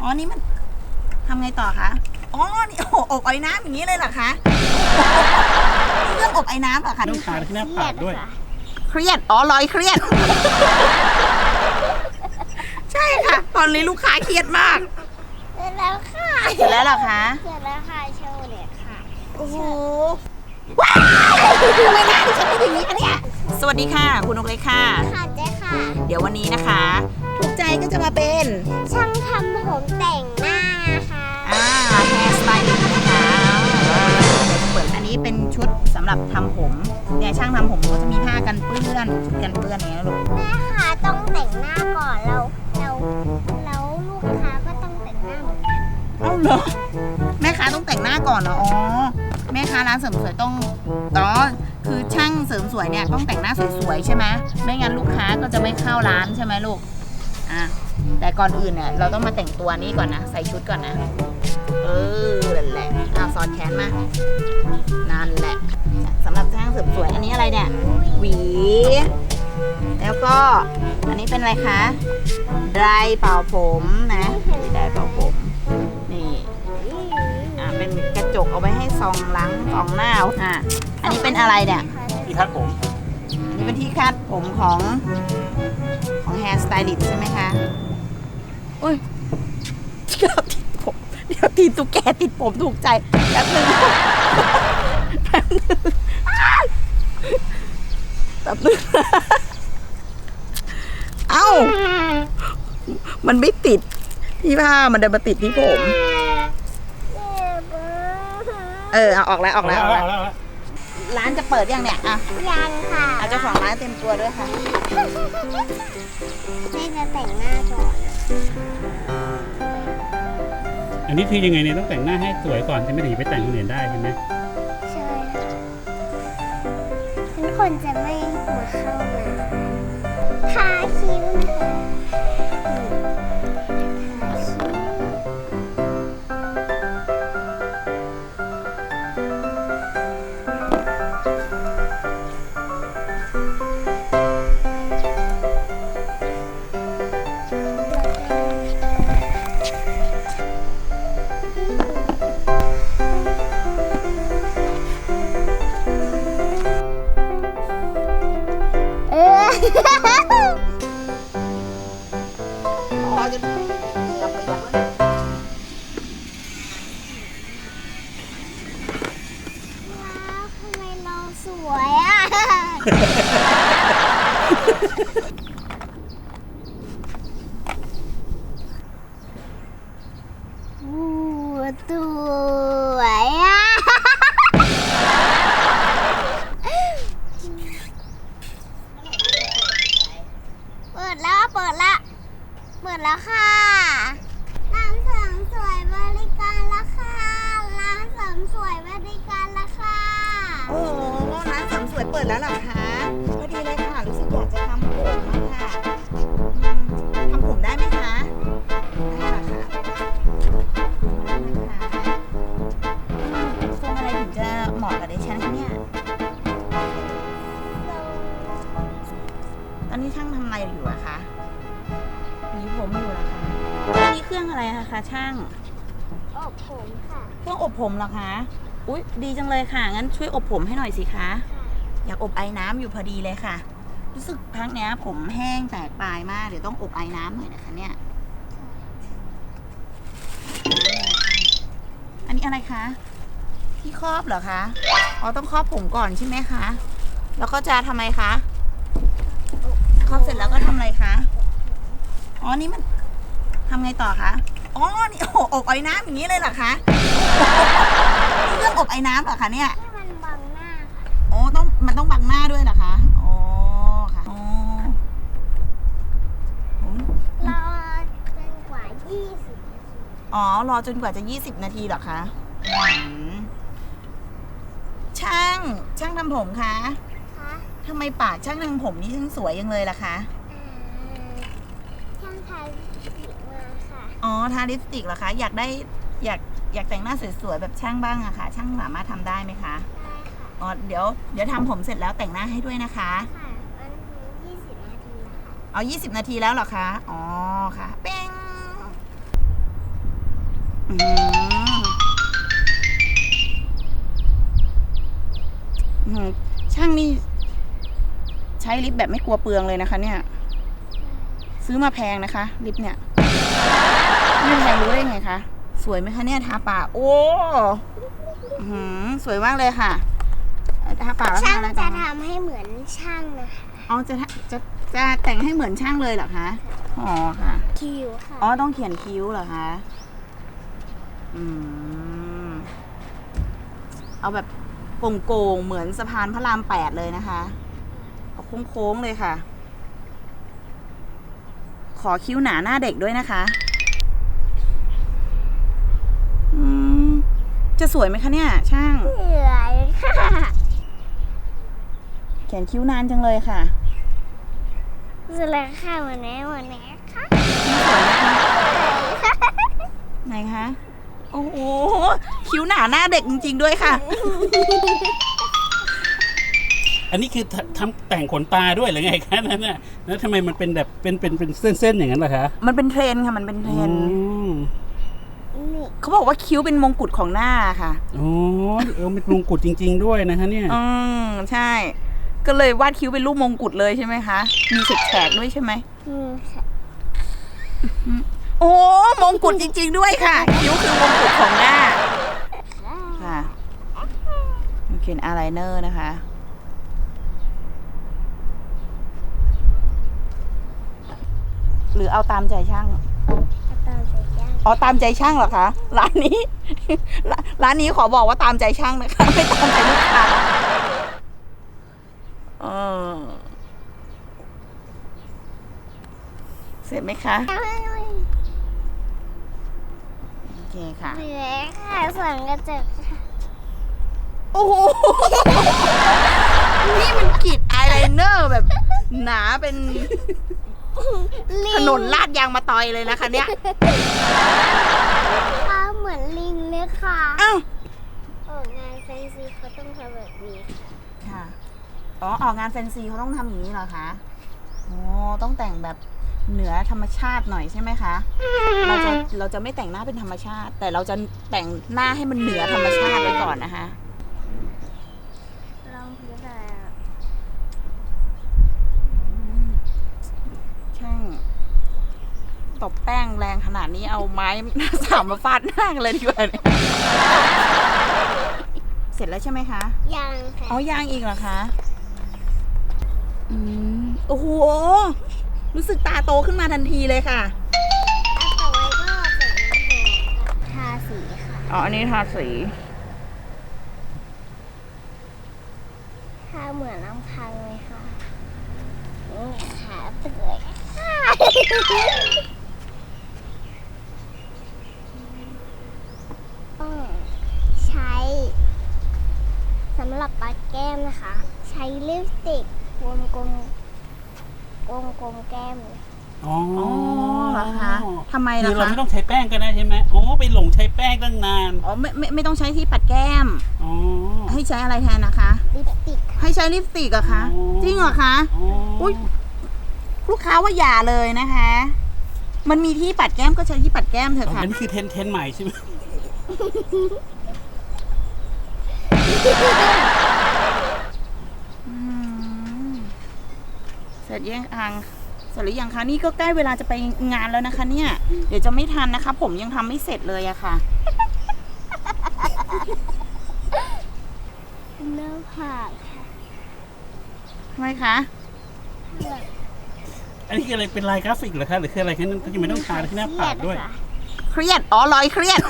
อ๋อ นี่มันทำไงต่อคะ อ๋อ นี่โอ้โหอบไอ้น้ำอย่างนี้เลยเหรอคะนี่เครื่องอบไอ้น้ำเหรอคะต้องทาที่หน้าผากด้วย เครียด อ๋อ รอยเครียด ใช่ค่ะ ตอนนี้ลูกค้าเครียดมาก เสร็จแล้วค่ะเสร็จแล้วเหรอคะ เสร็จแล้วค่ะโชว์เลยค่ะ โอ้โห ว้าวทำไมหน้าดิฉันเป็นอย่างนี้คะเนี่ย สวัสดีค่ะ คุณนกเล็กค่ะ ค่ะเจ๊ค่ะ เดี๋ยววันนี้นะคะ ทุกใจก็จะมาเป็น ช่างทำผมแต่งหน้านะคะอ่าแฮร์สไตลิสต์นะคะเดี๋ยวจะเปิดอันนี้เป็นชุดสำหรับทำผมเนี่ยช่างทำผมก็จะมีผ้ากันเปื้อนชุดกันเปื้อนอย่างเงี้ยลูก แม่ค่ะต้องแต่งหน้าก่อนเราเราแล้วลูกค้าก็ต้องแต่งหน้าเหมือนกันเอ้าเหรอแม่ค้าต้องแต่งหน้าก่อนเหรออ๋อแม่ค้าร้านเสริมสวยต้องอ๋อคือช่างเสริมสวยเนี่ยต้องแต่งหน้าสวยๆใช่ไหมไม่งั้นลูกค้าก็จะไม่เข้าร้านใช่ไหมลูก อะแต่ก่อนอื่นเนี่ยเราต้องมาแต่งตัวนี้ก่อนนะใส่ชุดก่อนนะ เออนั่นแหละอะสอดแขนมานั่นแหละสำหรับช่างเสริมสวยอันนี้อะไรเนี่ยหวี แล้วก็อันนี้เป็นอะไรคะไดร์เป่าผมนะไดร์เป่าผมนี่อ่าเป็นกระจกเอาไว้ให้ซองหล้างซองหน้าอะอันนี้เป็นอะไรเนี่ยที่คัดผมอันนี้เป็นที่คาดผมของ ของแฮร์สไตลิสต์ใช่ไหมคะโอ้ยเดี๋ยวติดผม เดี๋ยวตีนตุ๊กแกติดผมถูกใจแป๊บนึงแป๊บนึงอ้ายแป๊บนึงเอ้า มันไม่ติดที่ผ้ามันเดินมาติดที่ผม เออเอาออกแล้วออกแล้วออกแล้วเอาแล้ว ร้านจะเปิดยังเนี่ยอะยังค่ะเอาเจ้าของร้านเต็มตัวด้วยค่ะแม่จะแต่งหน้าก่อนอันนี้คือยังไงเนี่ยต้องแต่งหน้าให้สวยก่อนใช่ไหมถึงจะไปแต่งคนอื่นได้ใช่ไหมใช่ค่ะทุกคนจะไม่มาเข้ามาทาคิ้วนะคะ เออพอจะกลับไปยังว้าวทำไมเราสวยอะ อู้สว เสริมสวยเปิดแล้วเหรอคะ พอดีเลยค่ะ รู้สึกอยากจะทำผมอะค่ะอืมทำผมได้ไหมคะ ได้เหรอคะได้นะคะทรงอะไรถึงจะเหมาะกับดิฉันคะเนี่ย ตอนนี้ช่างทำอะไรอยู่อะคะหวีผมอยู่เหรอคะอันนี้เครื่องอะไรอะคะช่าง อบผมค่ะ เครื่องอบผมเหรอคะ อุ๊ย ดีจังเลยค่ะ งั้นช่วยอบผมให้หน่อยสิคะ อยากอบไอ้น้ำอยู่พอดีเลยค่ะ รู้สึกพักเนี้ย ผมแห้งแตกปลายมาก เดี๋ยวต้องอบไอ้น้ำหน่อยนะคะเนี่ย อันนี้อะไรคะที่ครอบเหรอคะอ๋อต้องครอบผมก่อนใช่ไหมคะ แล้วก็จะทำไมคะครอบเสร็จแล้วก็ทำอะไรคะ อ๋อ นี่มันทำไงต่อคะ อ๋อ นี่โอ้อบไอ้น้ำอย่างนี้เลยเหรอคะ เครื่องอบไอ้น้ำเหรอคะเนี่ย มันต้องบังหน้าด้วยเหรอคะ อ๋อ ค่ะ อ๋อโอ้รอจนกว่า 20นาทีอ๋อ รอจนกว่าจะ 20 นาทีเหรอคะอืมช่าง ช่างทำผมคะคะทำไมปากช่างทำผมนี่ช่างสวยยังเลยล่ะคะ อ่าช่างทาลิปสติกมาค่ะ อ๋อ ทาลิปสติกเหรอคะ อยากได้ อยาก อยากแต่งหน้าสวยๆแบบช่างบ้างอะค่ะ ช่างสามารถทำได้ไหมคะได้ค่ะ อ๋อเดี๋ยวเดี๋ยวทำผมเสร็จแล้วแต่งหน้าให้ด้วยนะคะ ค่ะมันถึง20นาทีแล้วค่ะเอา20 นาทีแล้วเหรอคะ อ๋อค่ะเป้งอืมอืมช่างนี่ ใช้ลิปแบบไม่กลัวเปลืองเลยนะคะ เนี่ย ซื้อมาแพงนะคะ ลิปเนี่ยไม่แพงรู้ได้ไงคะ สวยไหมคะเนี่ยทาปากโอ้อื้อหือสวยมากเลยค่ะ ทาปากแล้วช่างทาอะไรจะต่อทำให้เหมือนช่างนะคะอ๋อจะทาจะจะแต่งให้เหมือนช่างเลยเหรอคะอ๋อค่ะ คิวค่ะ อ๋อต้องเขียนคิ้วเหรอคะ อืม เอาแบบโก่งๆเหมือนสะพานพระรามแปดเลยนะคะ เอาโค้งๆเลยค่ะ ขอคิ้วหนาหน้าเด็กด้วยนะคะ อืม จะสวยไหมคะเนี่ย ช่าง เหนื่อยค่ะ เขียนคิ้วนานจังเลยค่ะสุดแล้วค่ะวันนี้วันนี้ค่ะไหนคะโอ้โหคิ้วหนาหน้าเด็กจริง ๆ ด้วยค่ะ อันนี้คือททำแต่งขนตาด้วยหรือไงคะนั่นน่ะแล้วทำไมมันเป็นแบบเป็นเป็นเป็นเส้นๆอย่างนั้นล่ะคะมันเป็นเทรนด์ค่ะมันเป็นเทรนด์อืมนี่เขาบอกว่าคิ้วเป็นมงกุฎของหน้าค่ะ อ๋อเออเป็นมงกุฎจริง ๆ ด้วยนะคะเนี่ย อืมใช่ ก็เลยวาดคิ้วเป็นรูปมงกุฎเลยใช่ไหมคะ มีแฉกๆด้วยใช่ไหมนี่ค่ะโอ้มงกุฎจริง ๆ ด้วยค่ะ คิ้วคือมงกุฎของหน้าค่ะเขียนอายไลเนอร์นะคะหรือเอาตามใจช่างก็ต้องใส่ย่างอ๋อตามใจช่างเหรอคะร้านนี้ร้านร้านนี้ขอบอกว่าตามใจช่างนะคะไม่ตามใจลูกค้า เออเสร็จไหมคะ โอเคค่ะเหนื่อยค่ะส่วนกระจกค่ะโอ้โห นี่มันกรีดอายไลเนอร์แบบ หนาเป็นลิถงนนลาดยางมาตอยเลยนะคะเนี่ย ค่ะเหมือนลิงเลยค่ะ อ้าว ออกงานแฟนซีเขาต้องทำแบบนี้ค่ะค่ะ อ๋อออกงานแฟนซีเขาต้องทำอย่างนี้เหรอคะโอ้ต้องแต่งแบบเหนือธรรมชาติหน่อยใช่ไหมคะเราจะเราจะไม่แต่งหน้าเป็นธรรมชาติ แต่เราจะแต่งหน้าให้มันเหนือธรรมชาติไว้ก่อนนะคะลองพื้นอะไรอะช่างตบแป้งแรงขนาดนี้เอาไม้หน้าสามมาฟาดหน้ากันเลยดีกว่าเนี่ยเสร็จแล้วใช่ไหมคะ ยังค่ะ อ๋อ ยางอีกเหรอคะ อืมโอ้โห รู้สึกตาโตขึ้นมาทันทีเลยค่ะแล้วต่อไปก็ใส่น้ำหอมกับทาสีค่ะ อ๋อ อันนี้ทาสี ทาเหมือนน้ำพังเลยค่ะนี่ขาเปื่อยค่ะต้องใช้สำหรับปัดแก้มนะคะ ใช้ลิปสติกวงกลมวงกลมแก้ม อ๋อ อ๋อเหรอคะทำไมคืล่ะอเราคะไม่ต้องใช้แป้งก็ได้ใช่ไหมอ๋อไปหลงใช้แป้งตั้งนานอ๋อไม่ไม่ไม่ต้องใช้ที่ปัดแก้ม อ๋อ ให้ใช้อะไรแทนนะคะ ลิปสติกค่ะให้ใช้ลิปสติกเหรอะคะ อ๋อ จริงเหรอคะ อ๋อออุ๊ย ลูกค้าว่าอย่าเลยนะคะ มันมีที่ปัดแก้มก็ใช้ที่ปัดแก้มเถอะอ๋อค่ะ อันนี้คือเทรนด์เทรนด์ใหม่ใช่ไหมอืมเสร็จยังอัง เสร็จหรือยังคะนี่ก็ใกล้เวลาจะไปงานแล้วนะคะ เนี่ย เดี๋ยวจะไม่ทันนะคะ ผมยังทำไม่เสร็จเลยอะค่ะหน้าผากค่ะทำไมคะอันนี้คืออะไรเป็นลายกราฟิกเหรอคะหรือคืออะไรคะนั่นก็ยังไม่ต้องทาที่หน้าปากด้วย เครียดอ๋อรอยเครียด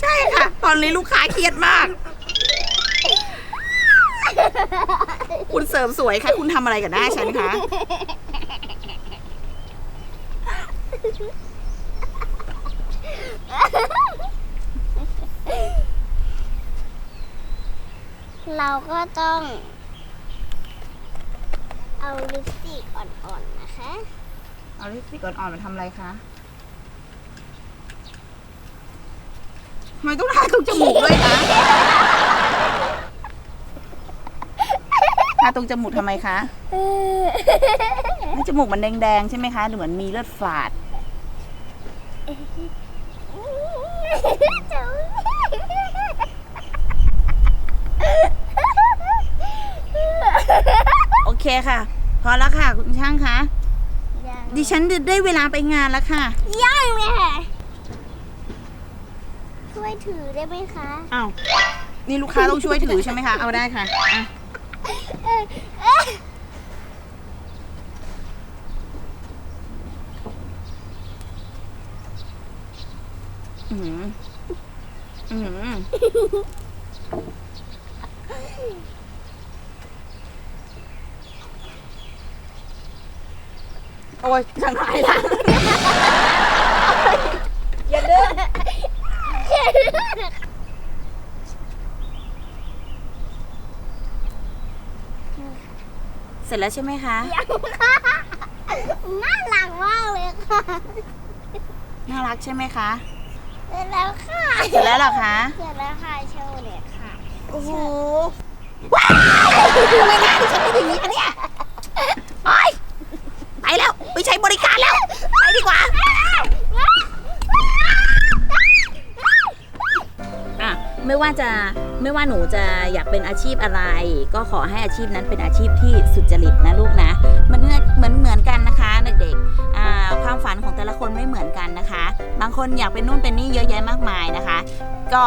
ใช่ค่ะ ตอนนี้ลูกค้าเครียดมาก คุณเสริมสวยค่ะคุณทำอะไรกับหน้าฉันคะเราก็ต้อง เอาลิปสติกอ่อนๆนะคะ เอาลิปสติกอ่อนๆมาทำอะไรคะทำไมต้องทาตรงจมูกด้วยคะ ทาตรงจมูกทำไมคะให้จมูกมันแดงๆใช่ไหมคะหรือเหมือนมีเลือดฝาดโอเคค่ะ พอแล้วค่ะ คุณช่างคะดิฉันได้เวลาไปงานแล้วค่ะย่างเลยค่ะช่วยถือได้ไหมคะ อ้าว นี่ลูกค้าต้องช่วยถือใช่ไหมคะ เอาได้ค่ะอะเอืมอืมโอ้ยจังหายละอย่าเดิน เสร็จแล้วใช่ไหมคะ ยังค่ะน่ารักมากเลยค่ะน่ารักใช่ไหมคะ เสร็จแล้วค่ะเสร็จแล้วเหรอคะ เสร็จแล้วค่ะโชว์เนี่ยค่ะโอ้โหว้าวทำไมงานฉันเป็นอย่างนี้คะเนี่ยไปไปแล้วไปใช้บริการแล้ว ไปดีกว่า อะ ไม่ว่าจะ ไม่ว่าหนูจะอยากเป็นอาชีพอะไร ก็ขอให้อาชีพนั้นเป็นอาชีพที่สุจริตนะลูกนะ มันเหมือนเหมือนกันนะคะเด็กๆความฝันของแต่ละคนไม่เหมือนกันนะคะ บางคนอยากเป็นนู่นเป็นนี่เยอะแยะมากมายนะคะ ก็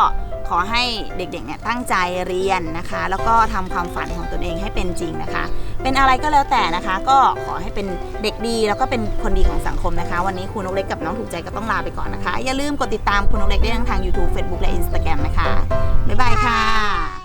ขอให้เด็กๆเนี่ยตั้งใจเรียนนะคะ แล้วก็ทำความฝันของตนเองให้เป็นจริงนะคะ เป็นอะไรก็แล้วแต่นะคะ ก็ขอให้เป็นเด็กดีแล้วก็เป็นคนดีของสังคมนะคะ วันนี้ครูนกเล็กกับน้องถูกใจก็ต้องลาไปก่อนนะคะ อย่าลืมกดติดตามครูนกเล็กได้ทั้งทาง YouTube Facebook และ Instagram นะคะบ๊ายบายค่ะ